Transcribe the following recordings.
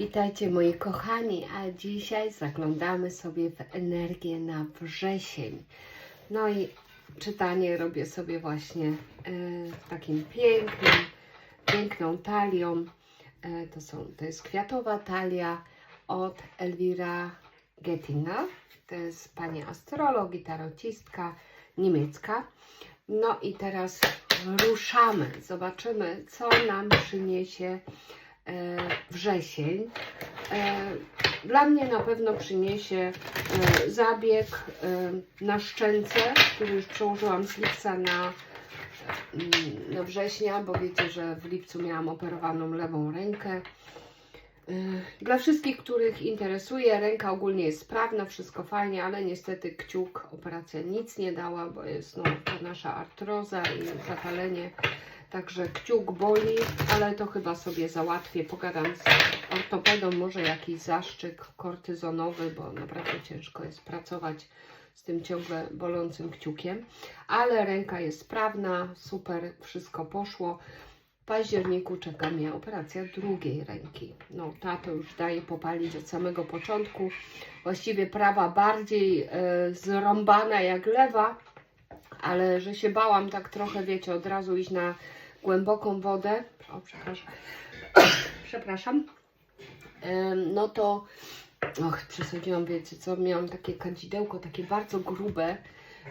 Witajcie moi kochani, a dzisiaj zaglądamy sobie w energię na wrzesień. No i czytanie robię sobie właśnie e, takim pięknym, piękną talią. E, to, są, to jest kwiatowa talia od Elvira Gettina. To jest pani astrolog i tarocistka niemiecka. No i teraz ruszamy. Zobaczymy, co nam przyniesie wrzesień. E, Dla mnie na pewno przyniesie e, zabieg e, na szczęce, który już przełożyłam z lipca na, mm, na września, bo wiecie, że w lipcu miałam operowaną lewą rękę. E, Dla wszystkich, których interesuje, ręka ogólnie jest sprawna, wszystko fajnie, ale niestety kciuk, operacja nic nie dała, bo jest no, nasza artroza i zapalenie. Także kciuk boli, ale to chyba sobie załatwię. Pogadam z ortopedą, może jakiś zaszczyk kortyzonowy, bo naprawdę ciężko jest pracować z tym ciągle bolącym kciukiem. Ale ręka jest sprawna, super, wszystko poszło. Październiku czeka mnie operacja drugiej ręki. No, ta to już daje popalić od samego początku. Właściwie prawa bardziej e, zrąbana jak lewa, ale że się bałam tak trochę, wiecie, od razu iść na głęboką wodę. O, przepraszam. przepraszam. Em, No to, och, przesadziłam, wiecie co, miałam takie kadzidełko, takie bardzo grube,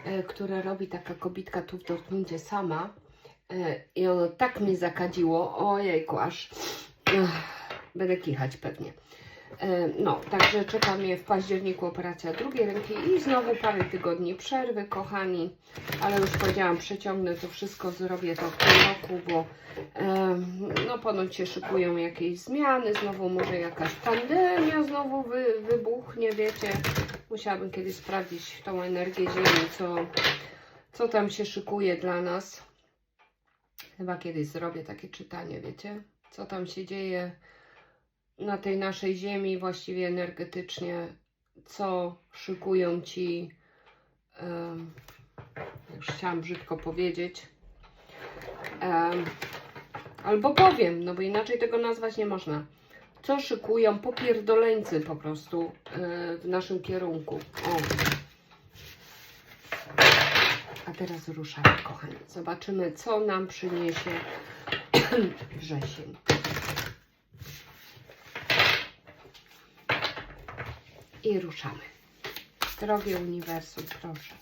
e, które robi taka kobitka tu w Dortmundzie sama. E, I ono tak mnie zakadziło, ojejku, aż będę kichać pewnie. E, No, także czeka mnie w październiku operacja drugiej ręki i znowu parę tygodni przerwy, kochani. Ale już powiedziałam, przeciągnę to wszystko, zrobię to w tym roku, bo em, no ponoć się szykują jakieś zmiany, znowu może jakaś pandemia znowu wy, wybuchnie, wiecie. Musiałabym kiedyś sprawdzić tą energię Ziemi, co, co tam się szykuje dla nas. Chyba kiedyś zrobię takie czytanie, wiecie, co tam się dzieje na tej naszej ziemi, właściwie energetycznie, co szykują ci, em, już chciałam brzydko powiedzieć, em, albo powiem, no bo inaczej tego nazwać nie można, co szykują popierdoleńcy po prostu e, w naszym kierunku. O. A teraz ruszamy, kochani. Zobaczymy, co nam przyniesie wrzesień. I ruszamy. Drogie uniwersum, proszę,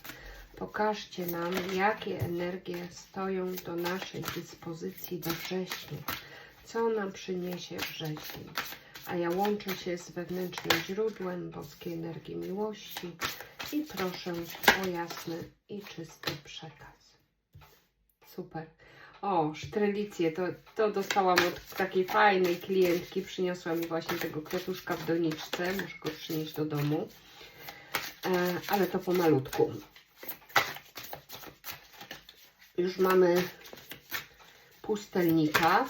pokażcie nam, jakie energie stoją do naszej dyspozycji do września. Co nam przyniesie wrzesień? A ja łączę się z wewnętrznym źródłem boskiej energii miłości i proszę o jasny i czysty przekaz. Super. O, sztrelicję, to, to dostałam od takiej fajnej klientki. Przyniosła mi właśnie tego kwiatuszka w doniczce. Muszę go przynieść do domu. E, ale to pomalutku. Już mamy pustelnika.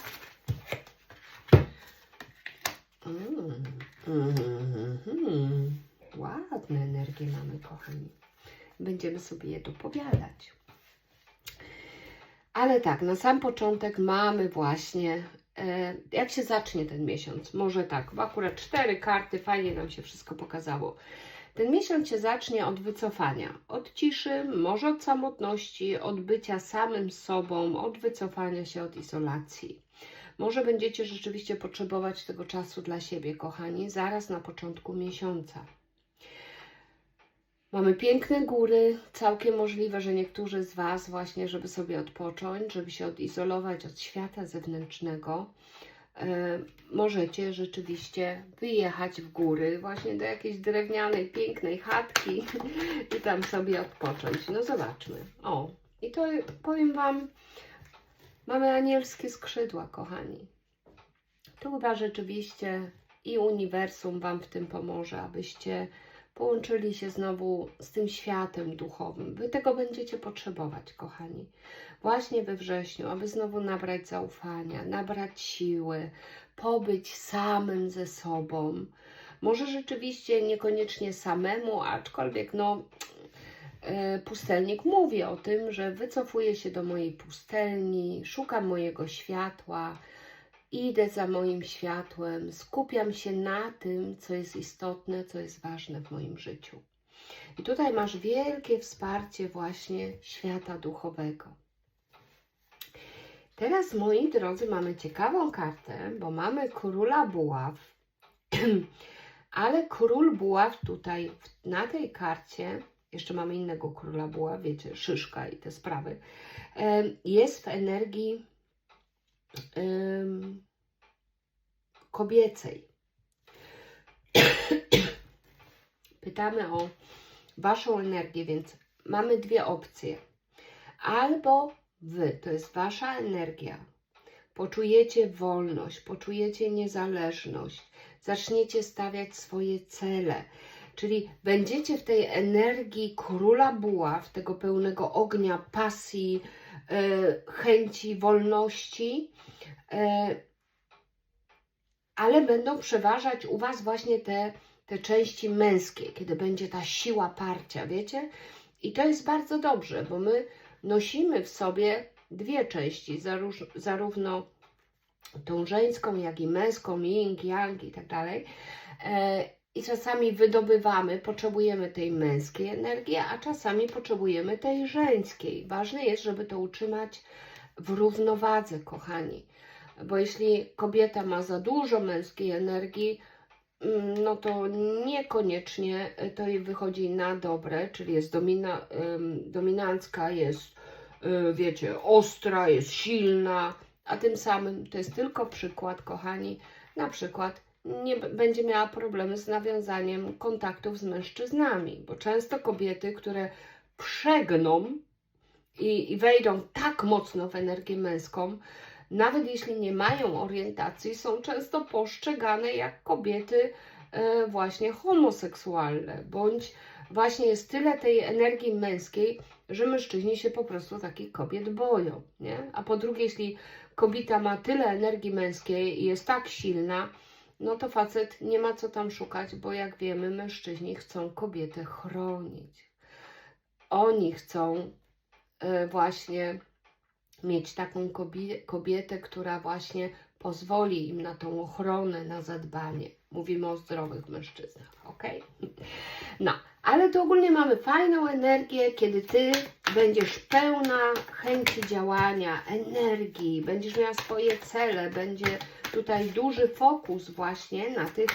Mm, mm, mm. Ładne energie mamy, kochani. Będziemy sobie je dopowiadać. Ale tak, na sam początek mamy właśnie, e, jak się zacznie ten miesiąc, może tak, bo akurat cztery karty, fajnie nam się wszystko pokazało. Ten miesiąc się zacznie od wycofania, od ciszy, może od samotności, od bycia samym sobą, od wycofania się od izolacji. Może będziecie rzeczywiście potrzebować tego czasu dla siebie, kochani, zaraz na początku miesiąca. Mamy piękne góry, całkiem możliwe, że niektórzy z Was właśnie, żeby sobie odpocząć, żeby się odizolować od świata zewnętrznego, e, możecie rzeczywiście wyjechać w góry, właśnie do jakiejś drewnianej, pięknej chatki i tam sobie odpocząć. No zobaczmy. O, i to powiem Wam, mamy anielskie skrzydła, kochani. To chyba rzeczywiście i uniwersum Wam w tym pomoże, abyście połączyli się znowu z tym światem duchowym. Wy tego będziecie potrzebować, kochani. Właśnie we wrześniu, aby znowu nabrać zaufania, nabrać siły, pobyć samym ze sobą. Może rzeczywiście niekoniecznie samemu, aczkolwiek no, e, pustelnik mówi o tym, że wycofuję się do mojej pustelni, szukam mojego światła, idę za moim światłem, skupiam się na tym, co jest istotne, co jest ważne w moim życiu. I tutaj masz wielkie wsparcie właśnie świata duchowego. Teraz, moi drodzy, mamy ciekawą kartę, bo mamy króla buław, ale król buław tutaj na tej karcie, jeszcze mamy innego króla buław, wiecie, szyszka i te sprawy, jest w energii em, kobiecej. Pytamy o Waszą energię, więc mamy dwie opcje. Albo Wy, to jest Wasza energia, poczujecie wolność, poczujecie niezależność, zaczniecie stawiać swoje cele, czyli będziecie w tej energii króla buław, tego pełnego ognia, pasji, chęci, wolności, e, ale będą przeważać u Was właśnie te, te części męskie, kiedy będzie ta siła parcia, wiecie? I to jest bardzo dobrze, bo my nosimy w sobie dwie części, zarówno tą żeńską, jak i męską, yin, yang i tak dalej. I czasami wydobywamy, potrzebujemy tej męskiej energii, a czasami potrzebujemy tej żeńskiej. Ważne jest, żeby to utrzymać w równowadze, kochani. Bo jeśli kobieta ma za dużo męskiej energii, mm, no to niekoniecznie to jej wychodzi na dobre, czyli jest domina, dominancka, jest, y, wiecie, ostra, jest silna, a tym samym to jest tylko przykład, kochani, na przykład nie będzie miała problemy z nawiązaniem kontaktów z mężczyznami, bo często kobiety, które przegną i, i wejdą tak mocno w energię męską, nawet jeśli nie mają orientacji, są często postrzegane jak kobiety e, właśnie homoseksualne, bądź właśnie jest tyle tej energii męskiej, że mężczyźni się po prostu takich kobiet boją, nie? A po drugie, jeśli kobieta ma tyle energii męskiej i jest tak silna, no to facet nie ma co tam szukać, bo jak wiemy, mężczyźni chcą kobietę chronić. Oni chcą e, właśnie mieć taką kobie- kobietę, która właśnie pozwoli im na tą ochronę, na zadbanie. Mówimy o zdrowych mężczyznach, ok? No, ale tu ogólnie mamy fajną energię, kiedy ty będziesz pełna chęci działania, energii, będziesz miała swoje cele, będzie tutaj duży fokus właśnie na tych,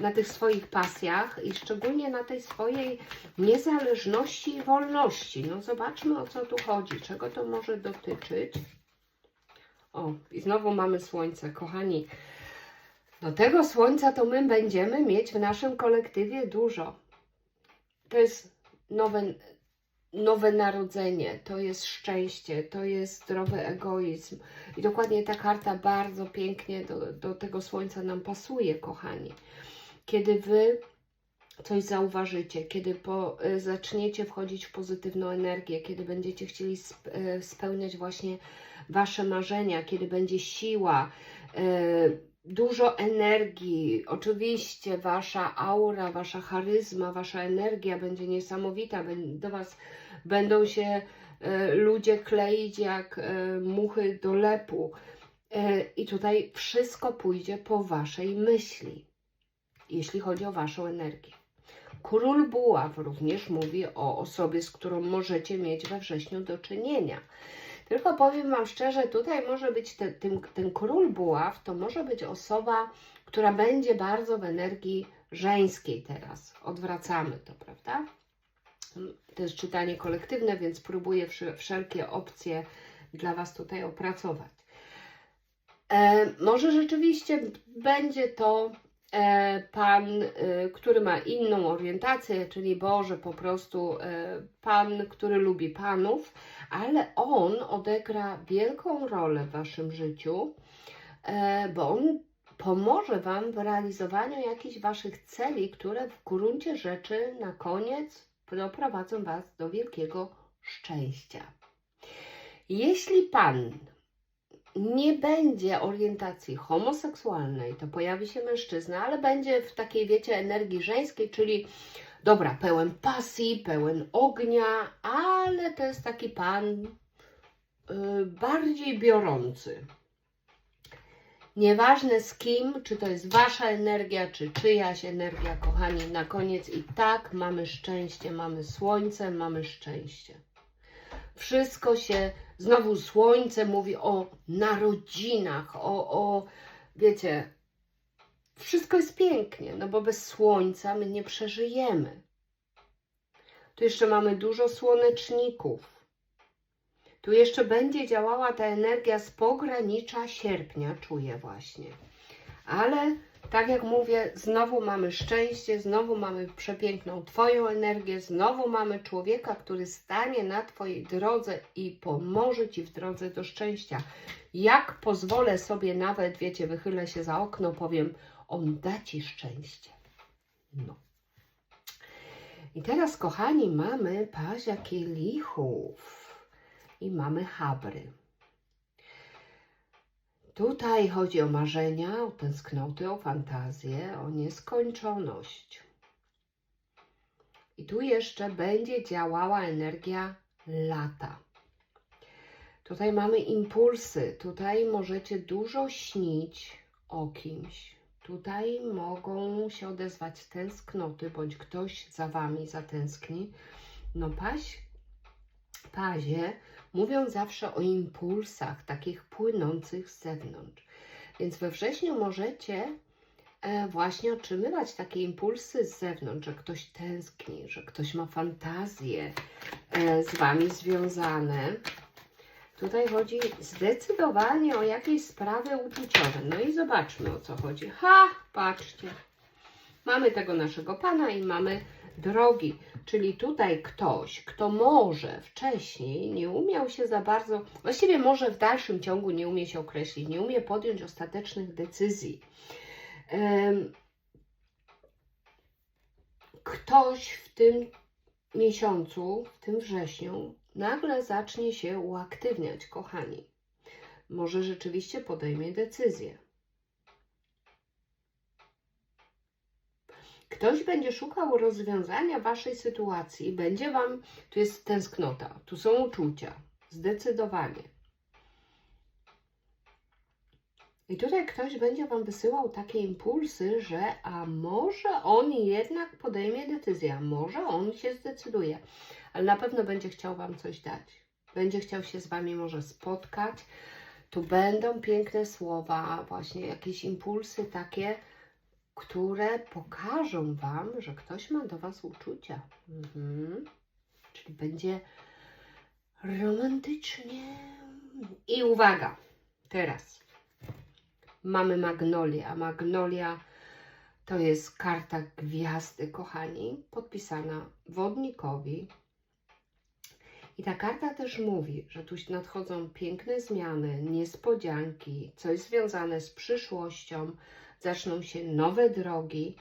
na tych swoich pasjach i szczególnie na tej swojej niezależności i wolności. No zobaczmy o co tu chodzi, czego to może dotyczyć. O, i znowu mamy słońce, kochani. No tego słońca to my będziemy mieć w naszym kolektywie dużo. To jest nowe, nowe narodzenie, to jest szczęście, to jest zdrowy egoizm. I dokładnie ta karta bardzo pięknie do, do tego słońca nam pasuje, kochani. Kiedy wy coś zauważycie, kiedy po, y, zaczniecie wchodzić w pozytywną energię, kiedy będziecie chcieli y, spełniać właśnie wasze marzenia, kiedy będzie siła, y, dużo energii, oczywiście wasza aura, wasza charyzma, wasza energia będzie niesamowita, do was będą się y, ludzie kleić jak y, muchy do lepu. Y, I tutaj wszystko pójdzie po waszej myśli, jeśli chodzi o waszą energię. Król Buław również mówi o osobie, z którą możecie mieć we wrześniu do czynienia. Tylko powiem Wam szczerze, tutaj może być te, tym, ten król Buław, to może być osoba, która będzie bardzo w energii żeńskiej teraz. Odwracamy to, prawda? To jest czytanie kolektywne, więc próbuję wszelkie opcje dla Was tutaj opracować. E, może rzeczywiście będzie to pan, e, który ma inną orientację, czyli Boże, po prostu e, pan, który lubi panów, ale on odegra wielką rolę w waszym życiu, e, bo on pomoże wam w realizowaniu jakichś waszych celi, które w gruncie rzeczy na koniec doprowadzą was do wielkiego szczęścia. Jeśli pan nie będzie orientacji homoseksualnej, to pojawi się mężczyzna, ale będzie w takiej, wiecie, energii żeńskiej, czyli dobra, pełen pasji, pełen ognia, ale to jest taki pan y, bardziej biorący. Nieważne z kim, czy to jest wasza energia, czy czyjaś energia, kochani, na koniec i tak mamy szczęście, mamy słońce, mamy szczęście. Wszystko się, znowu słońce mówi o narodzinach, o, o wiecie, wszystko jest pięknie, no bo bez słońca my nie przeżyjemy. Tu jeszcze mamy dużo słoneczników. Tu jeszcze będzie działała ta energia z pogranicza sierpnia, czuję właśnie. Ale tak jak mówię, znowu mamy szczęście, znowu mamy przepiękną Twoją energię, znowu mamy człowieka, który stanie na Twojej drodze i pomoże Ci w drodze do szczęścia. Jak pozwolę sobie nawet, wiecie, wychylę się za okno, powiem, on da Ci szczęście. No. I teraz, kochani, mamy pazia kielichów i mamy habry. Tutaj chodzi o marzenia, o tęsknoty, o fantazję, o nieskończoność. I tu jeszcze będzie działała energia lata. Tutaj mamy impulsy, tutaj możecie dużo śnić o kimś. Tutaj mogą się odezwać tęsknoty, bądź ktoś za wami zatęskni. No paź, pazie mówią zawsze o impulsach takich płynących z zewnątrz. Więc we wrześniu możecie e, właśnie otrzymywać takie impulsy z zewnątrz, że ktoś tęskni, że ktoś ma fantazje e, z wami związane. Tutaj chodzi zdecydowanie o jakieś sprawy uczuciowe. No i zobaczmy o co chodzi. Ha, patrzcie. Mamy tego naszego pana i mamy drogi. Czyli tutaj ktoś, kto może wcześniej nie umiał się za bardzo, właściwie może w dalszym ciągu nie umie się określić, nie umie podjąć ostatecznych decyzji. Ktoś w tym miesiącu, w tym wrześniu, nagle zacznie się uaktywniać, kochani. Może rzeczywiście podejmie decyzję. Ktoś będzie szukał rozwiązania waszej sytuacji, będzie wam, tu jest tęsknota, tu są uczucia, zdecydowanie. I tutaj ktoś będzie wam wysyłał takie impulsy, że a może on jednak podejmie decyzję, a może on się zdecyduje, ale na pewno będzie chciał wam coś dać. Będzie chciał się z wami może spotkać. Tu będą piękne słowa, właśnie jakieś impulsy takie, które pokażą Wam, że ktoś ma do Was uczucia. Mhm. Czyli będzie romantycznie. I uwaga, teraz mamy Magnolię, a Magnolia to jest karta gwiazdy, kochani, podpisana wodnikowi. I ta karta też mówi, że tu nadchodzą piękne zmiany, niespodzianki, coś związane z przyszłością, zaczną się nowe drogi.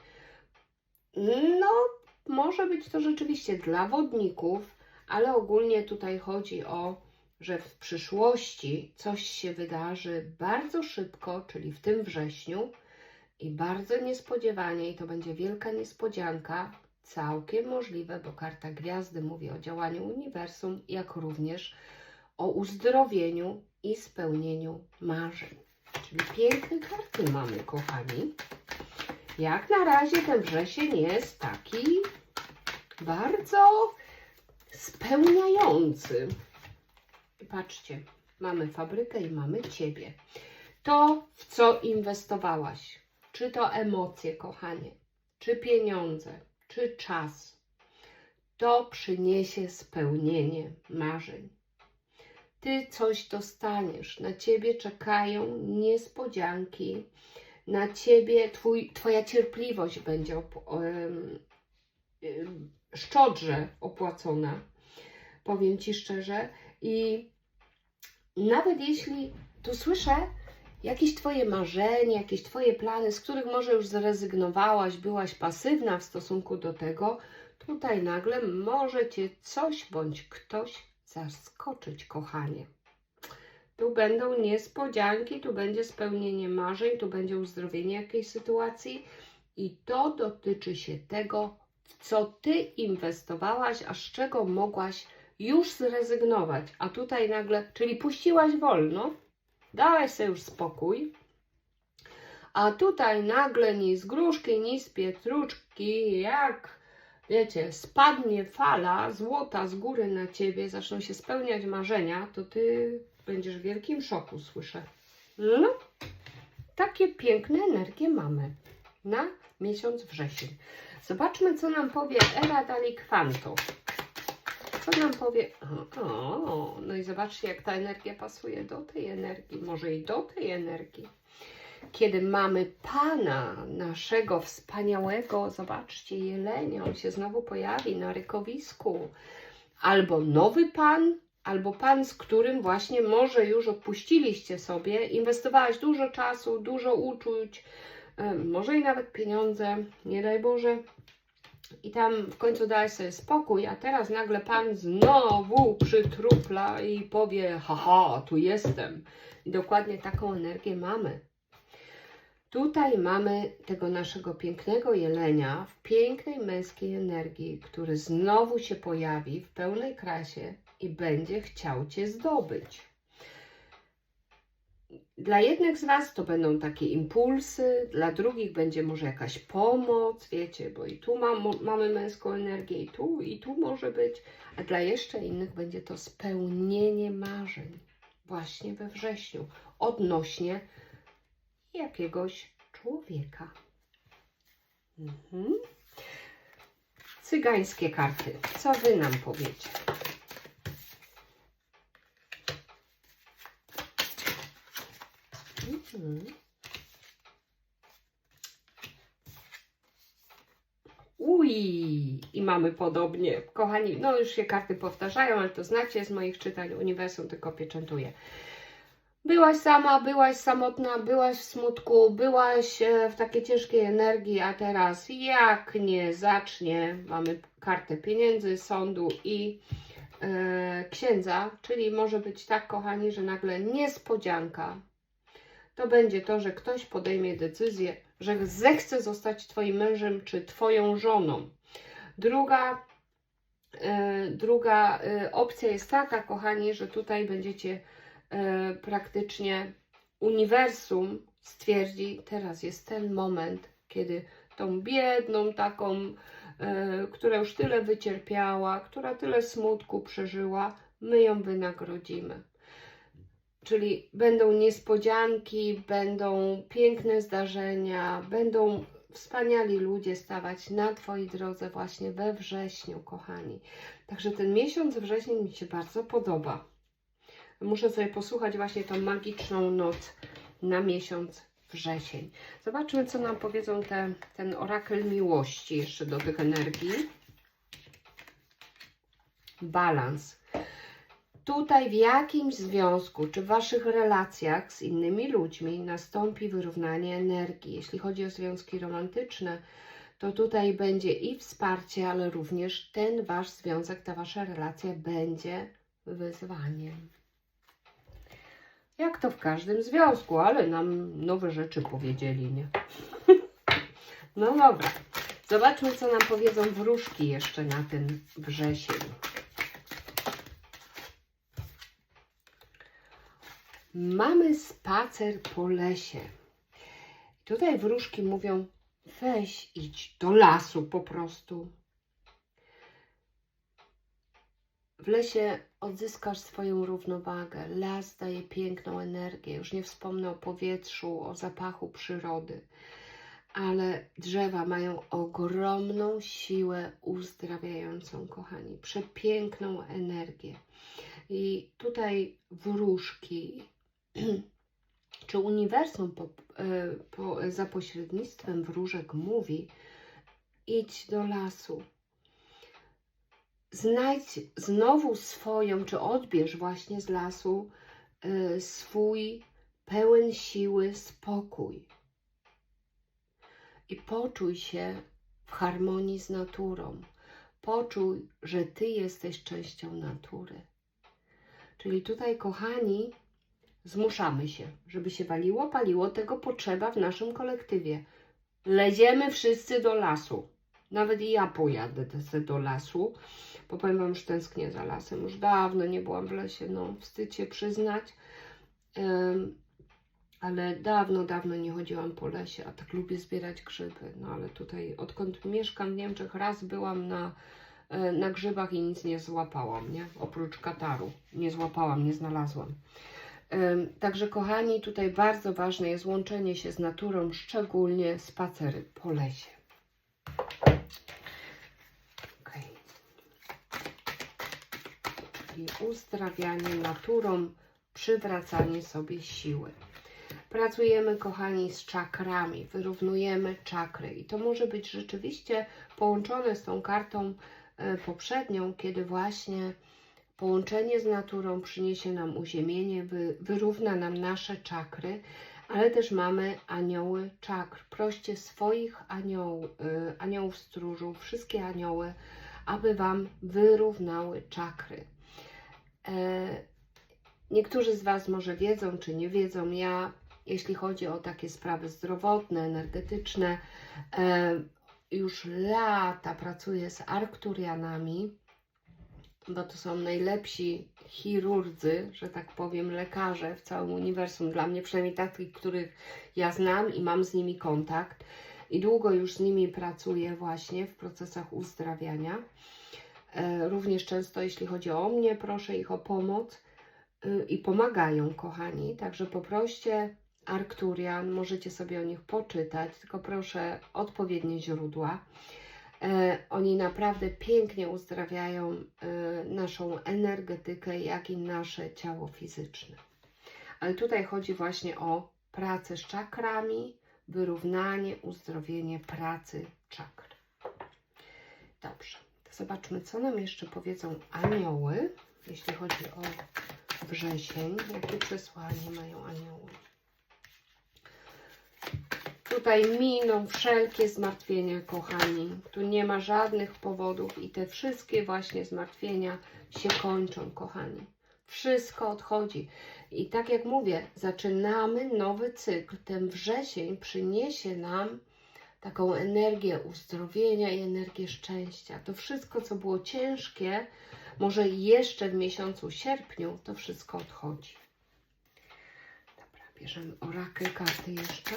No, może być to rzeczywiście dla wodników, ale ogólnie tutaj chodzi o, że w przyszłości coś się wydarzy bardzo szybko, czyli w tym wrześniu i bardzo niespodziewanie, i to będzie wielka niespodzianka, całkiem możliwe, bo karta gwiazdy mówi o działaniu uniwersum, jak również o uzdrowieniu i spełnieniu marzeń. Czyli piękne karty mamy, kochani. Jak na razie ten wrzesień jest taki bardzo spełniający. Patrzcie, mamy fabrykę i mamy Ciebie. To, w co inwestowałaś, czy to emocje, kochanie, czy pieniądze, czy czas, to przyniesie spełnienie marzeń ty coś dostaniesz. Na ciebie czekają niespodzianki. Na ciebie twój, twoja cierpliwość będzie op, um, um, szczodrze opłacona. Powiem ci szczerze. I nawet jeśli tu słyszę jakieś twoje marzenia, jakieś twoje plany, z których może już zrezygnowałaś, byłaś pasywna w stosunku do tego, tutaj nagle może cię coś bądź ktoś zaskoczyć, kochanie. Tu będą niespodzianki, tu będzie spełnienie marzeń, tu będzie uzdrowienie jakiejś sytuacji i to dotyczy się tego, w co ty inwestowałaś, a z czego mogłaś już zrezygnować. A tutaj nagle, czyli puściłaś wolno, dałaś sobie już spokój A tutaj nagle ni z gruszki, ni z pietruczki, jak wiecie, spadnie fala złota z góry na ciebie, zaczną się spełniać marzenia, to ty będziesz w wielkim szoku, słyszę. No, takie piękne energie mamy na miesiąc wrzesień. Zobaczmy, co nam powie Era Dalikwanto. Co nam powie? O, o, no i zobaczcie, jak ta energia pasuje do tej energii, może i do tej energii. Kiedy mamy Pana, naszego wspaniałego, zobaczcie, jelenia, on się znowu pojawi na rykowisku. Albo nowy Pan, albo Pan, z którym właśnie może już odpuściliście sobie, inwestowałeś dużo czasu, dużo uczuć, może i nawet pieniądze, nie daj Boże, i tam w końcu dałeś sobie spokój, a teraz nagle Pan znowu przytrupla i powie, haha, tu jestem. I dokładnie taką energię mamy. Tutaj mamy tego naszego pięknego jelenia w pięknej męskiej energii, który znowu się pojawi w pełnej krasie i będzie chciał Cię zdobyć. Dla jednych z Was to będą takie impulsy, dla drugich będzie może jakaś pomoc, wiecie, bo i tu mam, mamy męską energię, i tu, i tu może być, a dla jeszcze innych będzie to spełnienie marzeń właśnie we wrześniu odnośnie jakiegoś człowieka. Mhm. Cygańskie karty. Co Wy nam powiecie? Mhm. Uj, i mamy podobnie. Kochani, no już się karty powtarzają, ale to znacie z moich czytań. Uniwersum tylko pieczętuje. Byłaś sama, byłaś samotna, byłaś w smutku, byłaś e, w takiej ciężkiej energii, a teraz jak nie zacznie, mamy kartę pieniędzy, sądu i e, księdza, czyli może być tak, kochani, że nagle niespodzianka. To będzie to, że ktoś podejmie decyzję, że zechce zostać Twoim mężem czy Twoją żoną. Druga, e, druga e, opcja jest taka, kochani, że tutaj będziecie praktycznie uniwersum stwierdzi, teraz jest ten moment, kiedy tą biedną taką, e, która już tyle wycierpiała, która tyle smutku przeżyła, my ją wynagrodzimy. Czyli będą niespodzianki, będą piękne zdarzenia, będą wspaniali ludzie stawać na Twojej drodze właśnie we wrześniu, kochani. Także ten miesiąc września mi się bardzo podoba. Muszę sobie posłuchać właśnie tą magiczną noc na miesiąc wrzesień. Zobaczmy, co nam powiedzą te, ten orakel miłości jeszcze do tych energii. Balans. Tutaj w jakimś związku, czy w Waszych relacjach z innymi ludźmi nastąpi wyrównanie energii. Jeśli chodzi o związki romantyczne, to tutaj będzie i wsparcie, ale również ten Wasz związek, ta Wasza relacja będzie wyzwaniem. Jak to w każdym związku, ale nam nowe rzeczy powiedzieli, nie? No dobra. Zobaczmy, co nam powiedzą wróżki jeszcze na ten wrzesień. Mamy spacer po lesie. Tutaj wróżki mówią, weź idź do lasu po prostu. W lesie odzyskasz swoją równowagę. Las daje piękną energię. Już nie wspomnę o powietrzu, o zapachu przyrody. Ale drzewa mają ogromną siłę uzdrawiającą, kochani. Przepiękną energię. I tutaj wróżki, czy uniwersum po, e, po, za pośrednictwem wróżek mówi: idź do lasu, znajdź znowu swoją, czy odbierz właśnie z lasu y, swój pełen siły spokój. I poczuj się w harmonii z naturą. Poczuj, że Ty jesteś częścią natury. Czyli tutaj, kochani, zmuszamy się, żeby się waliło, paliło, tego potrzeba w naszym kolektywie. Leziemy wszyscy do lasu. Nawet i ja pojadę do lasu, bo powiem Wam, już tęsknię za lasem. Już dawno nie byłam w lesie, no wstyd się przyznać. Ale dawno, dawno nie chodziłam po lesie, a tak lubię zbierać grzyby. No ale tutaj, odkąd mieszkam w Niemczech, raz byłam na, e, na grzybach i nic nie złapałam, nie? Oprócz kataru. Nie złapałam, nie znalazłam. Także kochani, tutaj bardzo ważne jest łączenie się z naturą, szczególnie spacery po lesie. Czyli uzdrawianie naturą, przywracanie sobie siły. Pracujemy, kochani, z czakrami, wyrównujemy czakry i to może być rzeczywiście połączone z tą kartą e, poprzednią, kiedy właśnie połączenie z naturą przyniesie nam uziemienie, wy, wyrówna nam nasze czakry, ale też mamy anioły czakr. Proście swoich anioł, y, aniołów stróżów, wszystkie anioły, aby Wam wyrównały czakry. E, niektórzy z Was może wiedzą, czy nie wiedzą, ja, jeśli chodzi o takie sprawy zdrowotne, energetyczne, e, już lata pracuję z arkturianami, bo to są najlepsi chirurdzy, że tak powiem, lekarze w całym uniwersum. Dla mnie przynajmniej takich, których ja znam i mam z nimi kontakt. I długo już z nimi pracuję właśnie w procesach uzdrawiania. E, Również często, jeśli chodzi o mnie, proszę ich o pomoc y, i pomagają, kochani. Także poproście Arkturian, możecie sobie o nich poczytać, tylko proszę odpowiednie źródła. E, oni naprawdę pięknie uzdrawiają e, naszą energetykę, jak i nasze ciało fizyczne. Ale tutaj chodzi właśnie o pracę z czakrami, wyrównanie, uzdrowienie pracy czakr. Dobrze, zobaczmy, co nam jeszcze powiedzą anioły, jeśli chodzi o wrzesień. Jakie przesłanie mają anioły? Tutaj miną wszelkie zmartwienia, kochani. Tu nie ma żadnych powodów i te wszystkie właśnie zmartwienia się kończą, kochani. Wszystko odchodzi. I tak jak mówię, zaczynamy nowy cykl. Ten wrzesień przyniesie nam taką energię uzdrowienia i energię szczęścia. To wszystko, co było ciężkie, może jeszcze w miesiącu sierpniu, to wszystko odchodzi. Dobra, bierzemy orakel karty jeszcze.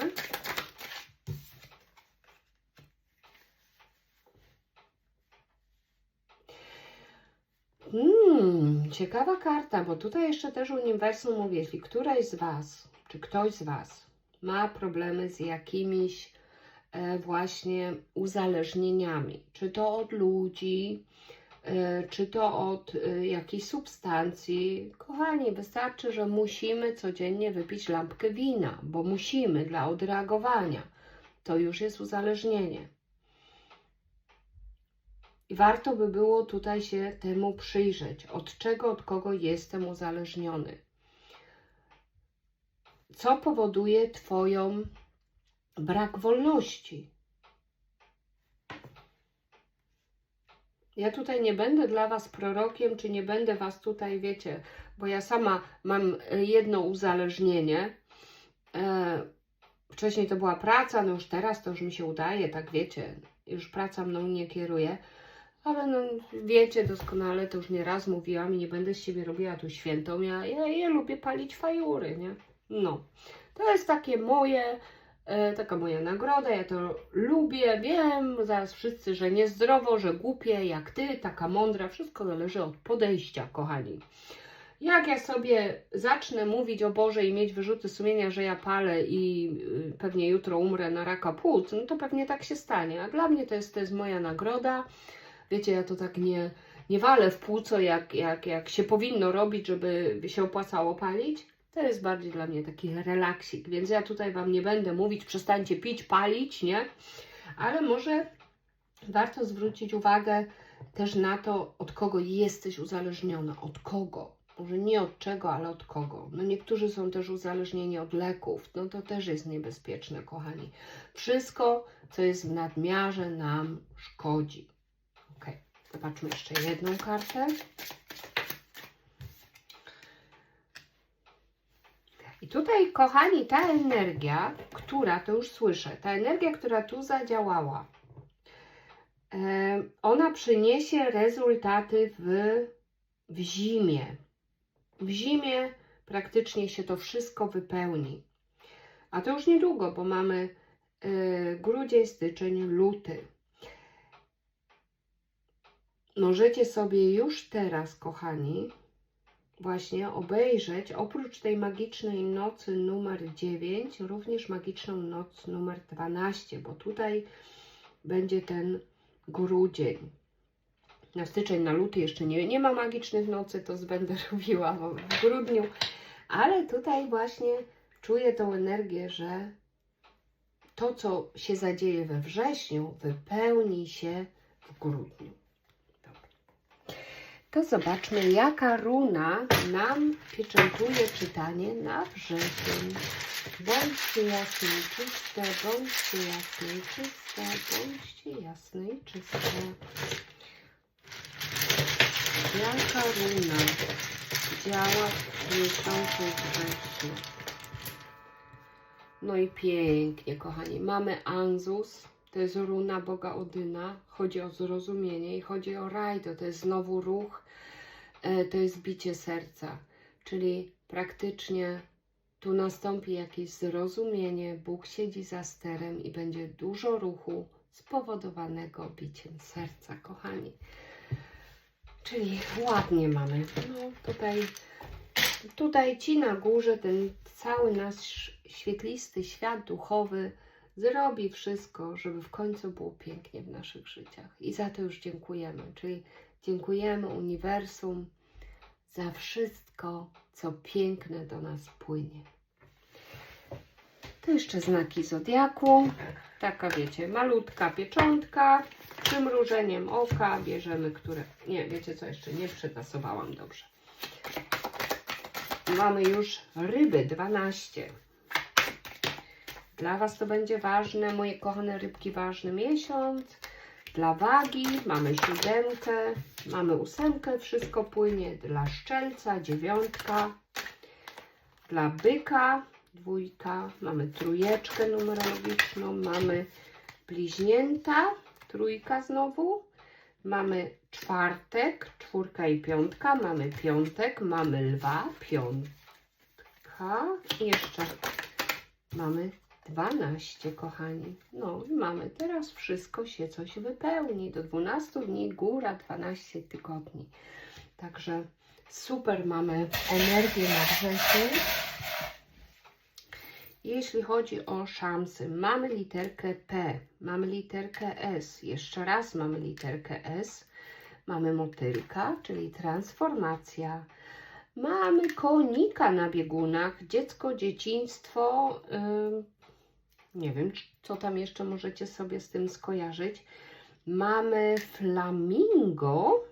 Hmm, ciekawa karta, bo tutaj jeszcze też uniwersum mówi, jeśli któraś z Was, czy ktoś z Was ma problemy z jakimiś właśnie uzależnieniami, czy to od ludzi, e, czy to od e, jakiejś substancji. Kochani, wystarczy, że musimy codziennie wypić lampkę wina, bo musimy dla odreagowania. To już jest uzależnienie. I warto by było tutaj się temu przyjrzeć, od czego, od kogo jestem uzależniony. Co powoduje Twoją brak wolności? Ja tutaj nie będę dla Was prorokiem, czy nie będę Was tutaj, wiecie, bo ja sama mam e, jedno uzależnienie. E, wcześniej to była praca, no już teraz to już mi się udaje, tak wiecie, już praca mną nie kieruje. Ale no, wiecie doskonale, to już nie raz mówiłam i nie będę z siebie robiła tu świętą. Ja, ja, ja lubię palić fajury, nie? No, to jest takie moje, taka moja nagroda, ja to lubię, wiem, zaraz wszyscy, że niezdrowo, że głupie, jak ty, taka mądra, wszystko zależy od podejścia, kochani. Jak ja sobie zacznę mówić o Boże i mieć wyrzuty sumienia, że ja palę i y, pewnie jutro umrę na raka płuc, no to pewnie tak się stanie. A dla mnie to jest, to jest moja nagroda. Wiecie, ja to tak nie, nie walę w płuco, jak, jak, jak się powinno robić, żeby się opłacało palić. To jest bardziej dla mnie taki relaksik, więc ja tutaj Wam nie będę mówić, przestańcie pić, palić, nie? Ale może warto zwrócić uwagę też na to, od kogo jesteś uzależniona, od kogo. Może nie od czego, ale od kogo. No niektórzy są też uzależnieni od leków, no to też jest niebezpieczne, kochani. Wszystko, co jest w nadmiarze, nam szkodzi. Ok, zobaczmy jeszcze jedną kartę. I tutaj, kochani, ta energia, która, to już słyszę, ta energia, która tu zadziałała, e, ona przyniesie rezultaty w, w zimie. W zimie praktycznie się to wszystko wypełni. A to już niedługo, bo mamy y, grudzień, styczeń, luty. Możecie sobie już teraz, kochani, właśnie obejrzeć, oprócz tej magicznej nocy numer 9, również magiczną noc numer 12, bo tutaj będzie ten grudzień. Na styczeń, na luty jeszcze nie, nie ma magicznych nocy, to będę robiła w grudniu, ale tutaj właśnie czuję tą energię, że to, co się zadzieje we wrześniu, wypełni się w grudniu. To zobaczmy, jaka runa nam pieczętuje czytanie na wrzesień. Bądźcie jasne i czyste, bądźcie jasne i czyste, bądźcie jasne i czyste. Jaka runa działa w miesiącu wrześniu? No i pięknie, kochani. Mamy Anzus, to jest runa Boga Odyna. Chodzi o zrozumienie i chodzi o rajdo, to jest znowu ruch, e, to jest bicie serca. Czyli praktycznie tu nastąpi jakieś zrozumienie, Bóg siedzi za sterem i będzie dużo ruchu spowodowanego biciem serca, kochani. Czyli ładnie mamy. No tutaj, tutaj ci na górze, ten cały nasz świetlisty świat duchowy zrobi wszystko, żeby w końcu było pięknie w naszych życiach. I za to już dziękujemy. Czyli dziękujemy uniwersum za wszystko, co piękne do nas płynie. To jeszcze znaki zodiaku. Taka wiecie, malutka pieczątka. Przymrużeniem oka bierzemy, które. Nie, wiecie co, jeszcze nie przetasowałam dobrze. Mamy już ryby 12. Dla Was to będzie ważne, moje kochane rybki, ważny miesiąc. Dla wagi mamy siódemkę, mamy ósemkę, wszystko płynie. Dla szczelca dziewiątka. Dla byka dwójka, mamy trójeczkę numerologiczną, mamy bliźnięta, trójka znowu, mamy czwartek, czwórka i piątka, mamy piątek, mamy lwa, piątka i jeszcze mamy 12, kochani. No i mamy teraz wszystko się coś wypełni. Do 12 dni góra 12 tygodni. Także super mamy energię na wrzesień. Jeśli chodzi o szamsy, mamy literkę P, mamy literkę S, jeszcze raz mamy literkę S, mamy motylka, czyli transformacja, mamy konika na biegunach, dziecko, dzieciństwo, ym, nie wiem, co tam jeszcze możecie sobie z tym skojarzyć. Mamy flamingo,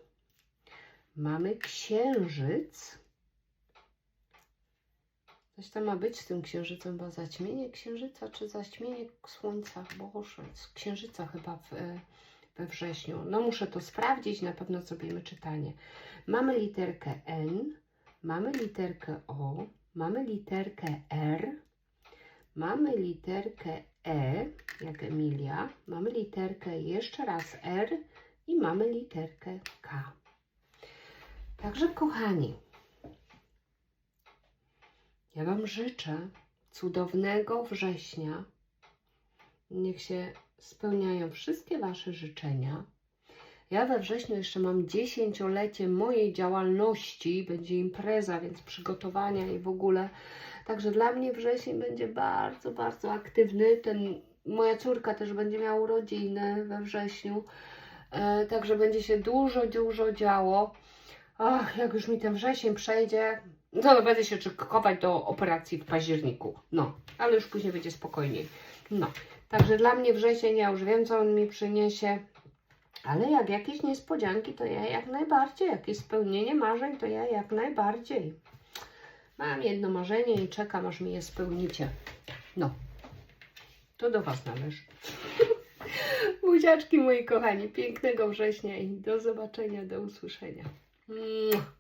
mamy księżyc, Coś tam ma być z tym księżycem, bo zaćmienie księżyca czy zaćmienie słońca? Boże, księżyca chyba w, e, we wrześniu. No muszę to sprawdzić, na pewno zrobimy czytanie. Mamy literkę N, mamy literkę O, mamy literkę R, mamy literkę E, jak Emilia, mamy literkę jeszcze raz R i mamy literkę K. Także kochani, ja Wam życzę cudownego września. Niech się spełniają wszystkie Wasze życzenia. Ja we wrześniu jeszcze mam dziesięciolecie mojej działalności, będzie impreza, więc przygotowania i w ogóle. Także dla mnie wrzesień będzie bardzo, bardzo aktywny. Ten, moja córka też będzie miała urodziny we wrześniu, e, także będzie się dużo, dużo działo. Ach, jak już mi ten wrzesień przejdzie, no to będę się szykować do operacji w październiku. No, ale już później będzie spokojniej. No, także dla mnie wrzesień, ja już wiem, co on mi przyniesie. Ale jak jakieś niespodzianki, to ja jak najbardziej. Jakieś spełnienie marzeń, to ja jak najbardziej. Mam jedno marzenie i czekam, aż mi je spełnicie. No, to do Was należy. Buziaczki moi kochani, pięknego września i do zobaczenia, do usłyszenia. Mua.